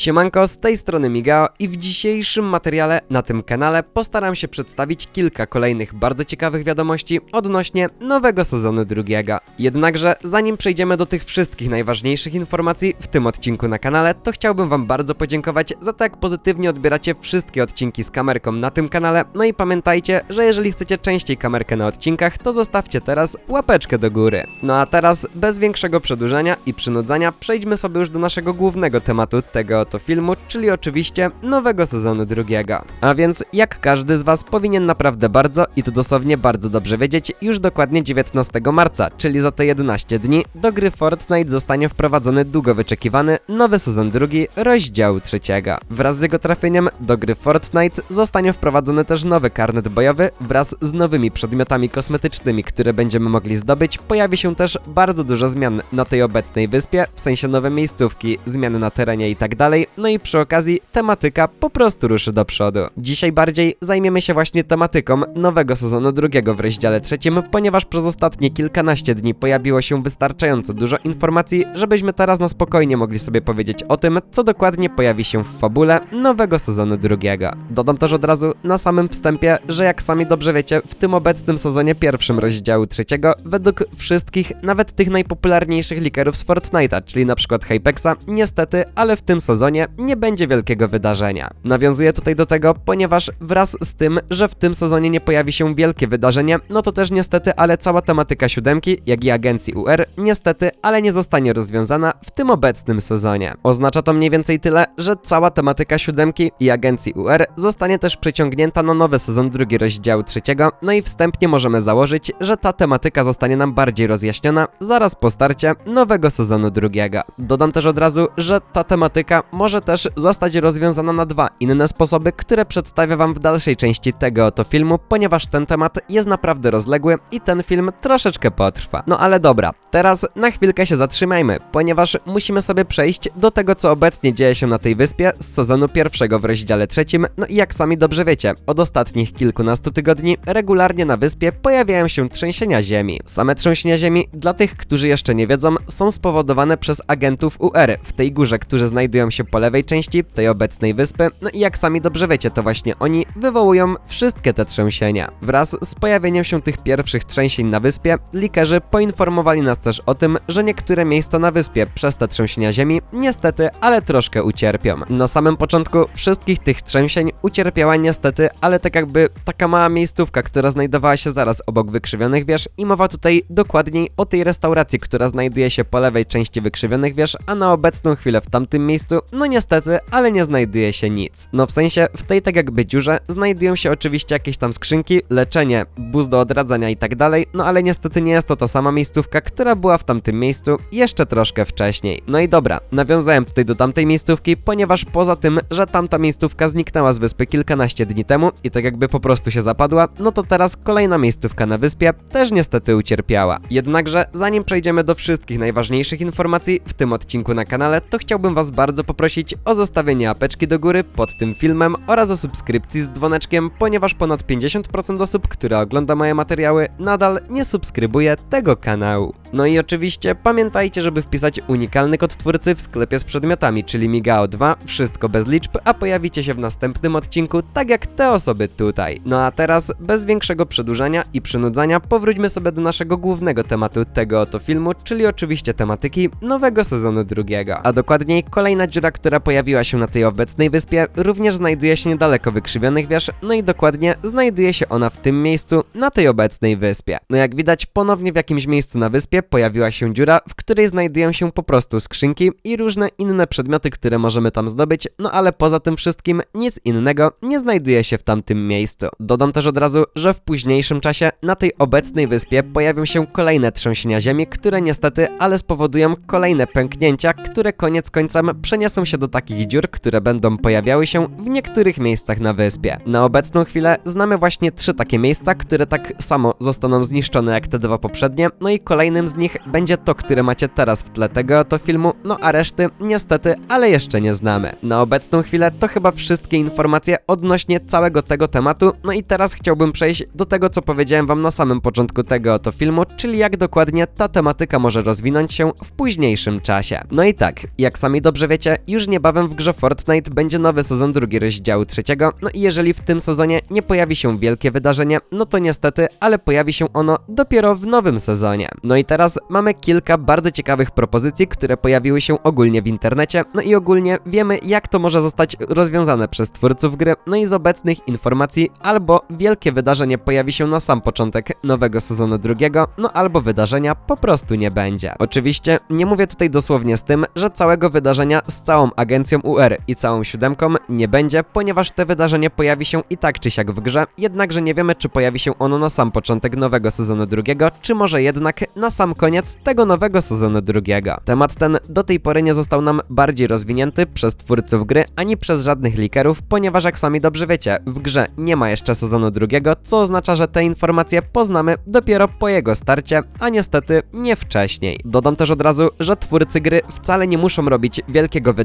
Siemanko, z tej strony Migao i w dzisiejszym materiale na tym kanale postaram się przedstawić kilka kolejnych bardzo ciekawych wiadomości odnośnie nowego sezonu drugiego. Jednakże zanim przejdziemy do tych wszystkich najważniejszych informacji w tym odcinku na kanale, to chciałbym wam bardzo podziękować za to jak pozytywnie odbieracie wszystkie odcinki z kamerką na tym kanale. No i pamiętajcie, że jeżeli chcecie częściej kamerkę na odcinkach, to zostawcie teraz łapeczkę do góry. No a teraz bez większego przedłużania i przynudzania przejdźmy sobie już do naszego głównego tematu tego oto filmu, czyli oczywiście nowego sezonu drugiego. A więc jak każdy z was powinien naprawdę bardzo i to dosłownie bardzo dobrze wiedzieć, już dokładnie 19 marca, czyli za te 11 dni, do gry Fortnite zostanie wprowadzony długo wyczekiwany nowy sezon drugi rozdziału trzeciego. Wraz z jego trafieniem do gry Fortnite zostanie wprowadzony też nowy karnet bojowy wraz z nowymi przedmiotami kosmetycznymi, które będziemy mogli zdobyć. Pojawi się też bardzo dużo zmian na tej obecnej wyspie, w sensie nowe miejscówki, zmiany na terenie i tak dalej. No i przy okazji tematyka po prostu ruszy do przodu. Dzisiaj bardziej zajmiemy się właśnie tematyką nowego sezonu drugiego w rozdziale trzecim, ponieważ przez ostatnie kilkanaście dni pojawiło się wystarczająco dużo informacji, żebyśmy teraz na spokojnie mogli sobie powiedzieć o tym, co dokładnie pojawi się w fabule nowego sezonu drugiego. Dodam też od razu na samym wstępie, że jak sami dobrze wiecie, w tym obecnym sezonie pierwszym rozdziału trzeciego, według wszystkich, nawet tych najpopularniejszych likerów z Fortnite'a, czyli na przykład Hypexa, niestety, ale w tym sezonie nie będzie wielkiego wydarzenia. Nawiązuję tutaj do tego, ponieważ wraz z tym, że w tym sezonie nie pojawi się wielkie wydarzenie, no to też niestety, ale cała tematyka siódemki, jak i agencji UR, niestety, ale nie zostanie rozwiązana w tym obecnym sezonie. Oznacza to mniej więcej tyle, że cała tematyka siódemki i agencji UR zostanie też przeciągnięta na nowy sezon drugi rozdziału trzeciego, no i wstępnie możemy założyć, że ta tematyka zostanie nam bardziej rozjaśniona zaraz po starcie nowego sezonu drugiego. Dodam też od razu, że ta tematyka może też zostać rozwiązana na dwa inne sposoby, które przedstawię wam w dalszej części tego oto filmu, ponieważ ten temat jest naprawdę rozległy i ten film troszeczkę potrwa. No ale dobra, teraz na chwilkę się zatrzymajmy, ponieważ musimy sobie przejść do tego, co obecnie dzieje się na tej wyspie z sezonu pierwszego w rozdziale trzecim. No i jak sami dobrze wiecie, od ostatnich kilkunastu tygodni regularnie na wyspie pojawiają się trzęsienia ziemi. Same trzęsienia ziemi, dla tych, którzy jeszcze nie wiedzą, są spowodowane przez agentów UR w tej górze, którzy znajdują się po lewej części tej obecnej wyspy. No i jak sami dobrze wiecie, to właśnie oni wywołują wszystkie te trzęsienia. Wraz z pojawieniem się tych pierwszych trzęsień na wyspie, likerzy poinformowali nas też o tym, że niektóre miejsca na wyspie przez te trzęsienia ziemi niestety, ale troszkę ucierpią. Na samym początku wszystkich tych trzęsień ucierpiała niestety, ale tak jakby taka mała miejscówka, która znajdowała się zaraz obok wykrzywionych wież i mowa tutaj dokładniej o tej restauracji, która znajduje się po lewej części wykrzywionych wież, a na obecną chwilę w tamtym miejscu, no niestety, ale nie znajduje się nic. No w sensie, w tej tak jakby dziurze znajdują się oczywiście jakieś tam skrzynki, leczenie, boost do odradzania i tak dalej, no ale niestety nie jest to ta sama miejscówka, która była w tamtym miejscu jeszcze troszkę wcześniej. No i dobra, nawiązałem tutaj do tamtej miejscówki, ponieważ poza tym, że tamta miejscówka zniknęła z wyspy kilkanaście dni temu i tak jakby po prostu się zapadła, no to teraz kolejna miejscówka na wyspie też niestety ucierpiała. Jednakże, zanim przejdziemy do wszystkich najważniejszych informacji w tym odcinku na kanale, to chciałbym was bardzo poprosić o zostawienie apeczki do góry pod tym filmem oraz o subskrypcji z dzwoneczkiem, ponieważ ponad 50% osób, które ogląda moje materiały, nadal nie subskrybuje tego kanału. No i oczywiście pamiętajcie, żeby wpisać unikalny kod twórcy w sklepie z przedmiotami, czyli Migao2, wszystko bez liczb, a pojawicie się w następnym odcinku, tak jak te osoby tutaj. No a teraz, bez większego przedłużania i przynudzania, powróćmy sobie do naszego głównego tematu tego oto filmu, czyli oczywiście tematyki nowego sezonu drugiego. A dokładniej kolejna dziura, która pojawiła się na tej obecnej wyspie, również znajduje się niedaleko wykrzywionych wież, no i dokładnie znajduje się ona w tym miejscu, na tej obecnej wyspie. No jak widać, ponownie w jakimś miejscu na wyspie pojawiła się dziura, w której znajdują się po prostu skrzynki i różne inne przedmioty, które możemy tam zdobyć, no ale poza tym wszystkim nic innego nie znajduje się w tamtym miejscu. Dodam też od razu, że w późniejszym czasie na tej obecnej wyspie pojawią się kolejne trzęsienia ziemi, które niestety, ale spowodują kolejne pęknięcia, które koniec końcem przeniosą się do takich dziur, które będą pojawiały się w niektórych miejscach na wyspie. Na obecną chwilę znamy właśnie trzy takie miejsca, które tak samo zostaną zniszczone jak te dwa poprzednie, no i kolejnym z nich będzie to, które macie teraz w tle tego oto filmu, no a reszty niestety, ale jeszcze nie znamy. Na obecną chwilę to chyba wszystkie informacje odnośnie całego tego tematu, no i teraz chciałbym przejść do tego, co powiedziałem wam na samym początku tego oto filmu, czyli jak dokładnie ta tematyka może rozwinąć się w późniejszym czasie. No i tak, jak sami dobrze wiecie, już niebawem w grze Fortnite będzie nowy sezon drugi rozdziału trzeciego, no i jeżeli w tym sezonie nie pojawi się wielkie wydarzenie, no to niestety, ale pojawi się ono dopiero w nowym sezonie. No i teraz mamy kilka bardzo ciekawych propozycji, które pojawiły się ogólnie w internecie, no i ogólnie wiemy jak to może zostać rozwiązane przez twórców gry, no i z obecnych informacji albo wielkie wydarzenie pojawi się na sam początek nowego sezonu drugiego, no albo wydarzenia po prostu nie będzie. Oczywiście nie mówię tutaj dosłownie z tym, że całego wydarzenia z całą agencją UR i całą siódemką nie będzie, ponieważ te wydarzenie pojawi się i tak czy siak w grze, jednakże nie wiemy czy pojawi się ono na sam początek nowego sezonu drugiego, czy może jednak na sam koniec tego nowego sezonu drugiego. Temat ten do tej pory nie został nam bardziej rozwinięty przez twórców gry, ani przez żadnych likerów, ponieważ jak sami dobrze wiecie, w grze nie ma jeszcze sezonu drugiego, co oznacza, że te informacje poznamy dopiero po jego starcie, a niestety nie wcześniej. Dodam też od razu, że twórcy gry wcale nie muszą robić wielkiego wydarzenia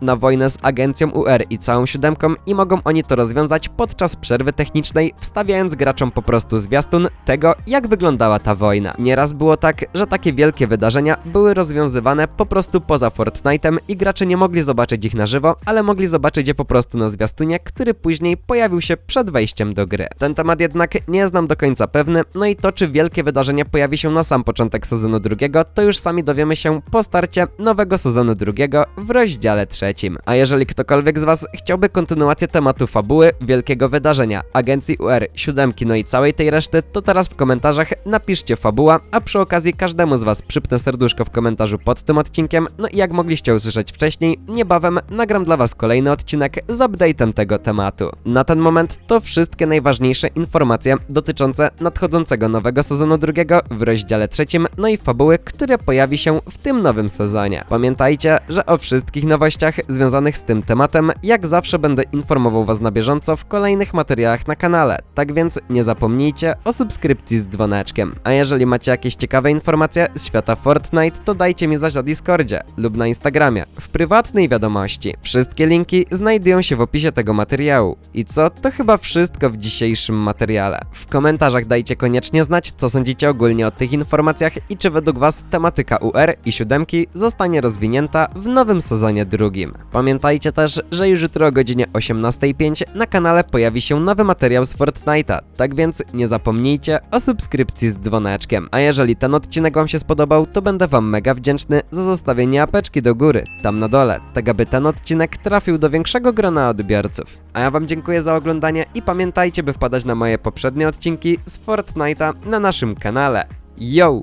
na wojnę z agencją UR i całą siódemką i mogą oni to rozwiązać podczas przerwy technicznej, wstawiając graczom po prostu zwiastun tego, jak wyglądała ta wojna. Nieraz było tak, że takie wielkie wydarzenia były rozwiązywane po prostu poza Fortnite'em i gracze nie mogli zobaczyć ich na żywo, ale mogli zobaczyć je po prostu na zwiastunie, który później pojawił się przed wejściem do gry. Ten temat jednak nie znam do końca pewny, no i to czy wielkie wydarzenie pojawi się na sam początek sezonu drugiego, to już sami dowiemy się po starcie nowego sezonu drugiego w rozdziale trzecim. A jeżeli ktokolwiek z Was chciałby kontynuację tematu fabuły, wielkiego wydarzenia, agencji UR, siódemki, no i całej tej reszty, to teraz w komentarzach napiszcie fabuła, a przy okazji każdemu z Was przypnę serduszko w komentarzu pod tym odcinkiem, no i jak mogliście usłyszeć wcześniej, niebawem nagram dla Was kolejny odcinek z update'em tego tematu. Na ten moment to wszystkie najważniejsze informacje dotyczące nadchodzącego nowego sezonu drugiego w rozdziale trzecim, no i fabuły, które pojawi się w tym nowym sezonie. Pamiętajcie, że o wszystkich nowościach związanych z tym tematem, jak zawsze będę informował Was na bieżąco w kolejnych materiałach na kanale, tak więc nie zapomnijcie o subskrypcji z dzwoneczkiem. A jeżeli macie jakieś ciekawe informacje z świata Fortnite, to dajcie mi zaś na Discordzie lub na Instagramie, w prywatnej wiadomości. Wszystkie linki znajdują się w opisie tego materiału. I co? To chyba wszystko w dzisiejszym materiale. W komentarzach dajcie koniecznie znać, co sądzicie ogólnie o tych informacjach i czy według Was tematyka UR i siódemki zostanie rozwinięta w nowym sezonie drugim. Pamiętajcie też, że już jutro o godzinie 18.05 na kanale pojawi się nowy materiał z Fortnite'a, tak więc nie zapomnijcie o subskrypcji z dzwoneczkiem. A jeżeli ten odcinek Wam się spodobał, to będę Wam mega wdzięczny za zostawienie apeczki do góry, tam na dole, tak aby ten odcinek trafił do większego grona odbiorców. A ja Wam dziękuję za oglądanie i pamiętajcie, by wpadać na moje poprzednie odcinki z Fortnite'a na naszym kanale. Yo!